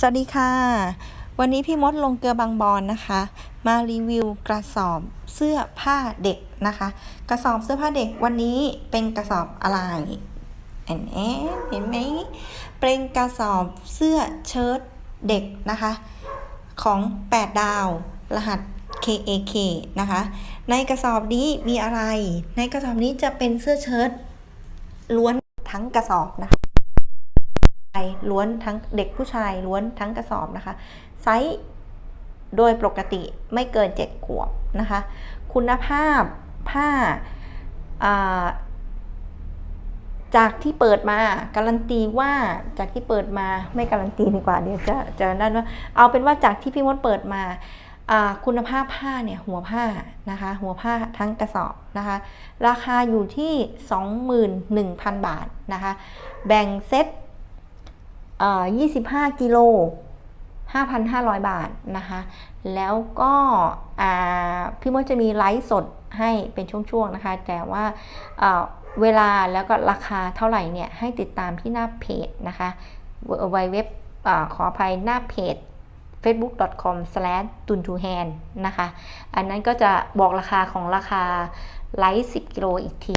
สวัสดีค่ะ วันนี้พี่มดลงเกลือบางบอนนะคะ มารีวิวกระสอบเสื้อผ้าเด็กนะคะ กระสอบเสื้อผ้าเด็กวันนี้เป็นกระสอบอะไรแอนแอนเห็นไหมเป็นกระสอบเสื้อเชิ้ตเด็กนะคะ ของ 8 ดาวรหัส KAK นะคะ ในกระสอบนี้มีอะไร ในกระสอบนี้จะเป็นเสื้อเชิ้ตล้วนทั้งกระสอบนะคะายล้วนทั้งเด็กผู้ชายล้วนทั้งกระสอบนะคะ ไซส์โดยปกติไม่เกิน 7 ขวบนะคะ คุณภาพผ้าาจากที่เปิดมาการันตีว่าจากที่เปิดมาไม่การันตีดีกว่าเดี๋ยวจะจะนั่นว่าเอาเป็นว่าจากที่พี่มดเปิดมาคุณภาพผ้าเนี่ยหัวผ้านะคะหัวผ้าทั้งกระสอบนะคะราคาอยู่ที่ 21,000 บาทนะคะแบ่งเซ็ต 25 กิโล 5,500 บาทนะคะ แล้วก็พี่มดจะมีไลฟ์สดให้เป็นช่วงๆนะคะ แต่ว่าเวลาแล้วก็ราคาเท่าไหร่เนี่ย ให้ติดตามที่หน้าเพจนะคะไวเว็บขออภัยหน้าเพจ facebook.com t u n t o h a n d นะคะ อันนั้นก็จะบอกราคาของราคาไลฟ์10 กิโลอีกที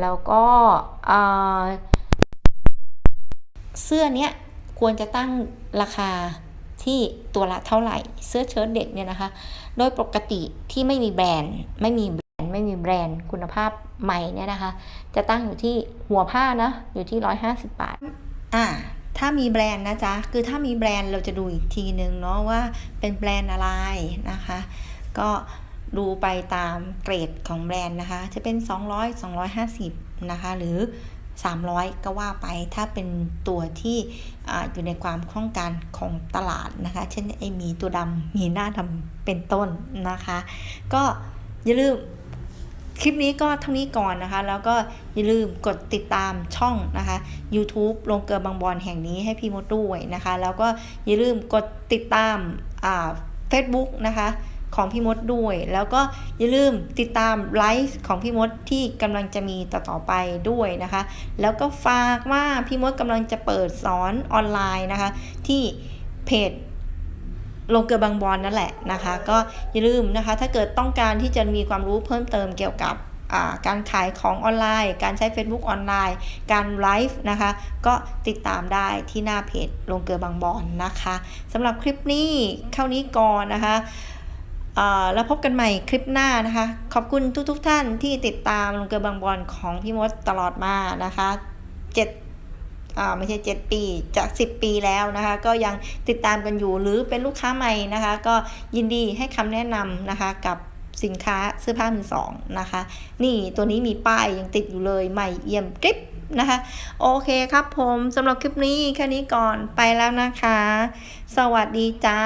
แล้วก็ เสื้อเนี้ยควรจะตั้งราคาที่ตัวละเท่าไหร่ เสื้อเชิ้ตเด็กเนี่ยนะคะ โดยปกติที่ไม่มีแบรนด์ ไม่มีแบรนด์ไม่มีแบรนด์คุณภาพใหม่เนี่ยนะคะ จะตั้งอยู่ที่หัวผ้านะอยู่ที่ 150 บาทอ่าถ้ามีแบรนด์นะจ๊ะ คือถ้ามีแบรนด์เราจะดูอีกทีนึงเนาะว่าเป็นแบรนด์อะไรนะคะ ก็ดูไปตามเกรดของแบรนด์นะคะ จะเป็น 200 250 นะคะ หรือ 300 ก็ว่าไปถ้าเป็นตัวที่ออยู่ในความคล่องการของตลาดนะคะ เช่นไอหมีตัวดำมีหน้าดำเป็นต้นนะคะ ก็อย่าลืมคลิปนี้ก็เท่านี้ก่อนนะคะ แล้วก็อย่าลืมกดติดตามช่องนะคะ YouTube ลงเกลือบางบอนแห่งนี้ให้พี่มดด้วยนะคะ แล้วก็อย่าลืมกดติดตามอ่า Facebook นะคะ ของพี่มดด้วย แล้วก็อย่าลืมติดตามไลฟ์ของพี่มดที่กำลังจะมีต่อๆไปด้วยนะคะ แล้วก็ฝากว่าพี่มดกำลังจะเปิดสอนออนไลน์นะคะ ที่เพจลงเกลือบางบอนนั่นแหละนะคะ ก็อย่าลืมนะคะ ถ้าเกิดต้องการที่จะมีความรู้เพิ่มเติมเกี่ยวกับการขายของออนไลน์ การใช้ Facebook ออนไลน์ การไลฟ์นะคะ ก็ติดตามได้ที่หน้าเพจลงเกลือบางบอนนะคะสำหรับคลิปนี้เท่านี้ก่อนนะคะ แล้วพบกันใหม่คลิปหน้านะคะ ขอบคุณทุกๆทท่านที่ติดตามลงเกลือบางบอลของพี่มดตลอดมานะคะเจ็ดไม่ใช่7 ปีจาก10 ปีแล้วนะคะ ก็ยังติดตามกันอยู่หรือเป็นลูกค้าใหม่นะคะ ก็ยินดีให้คำแนะนำนะคะกับ สินค้าเสื้อผ้ามือสองนะคะ นี่ตัวนี้มีป้ายยังติดอยู่เลยใหม่เอี่ยมกริบนะคะ โอเคครับผมสำหรับคลิปนี้แค่นี้ก่อนไปแล้วนะคะ สวัสดีจ้า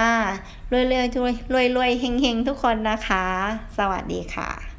รวยๆรวยๆรวยๆเฮงๆ ทุกคนนะคะ สวัสดีค่ะ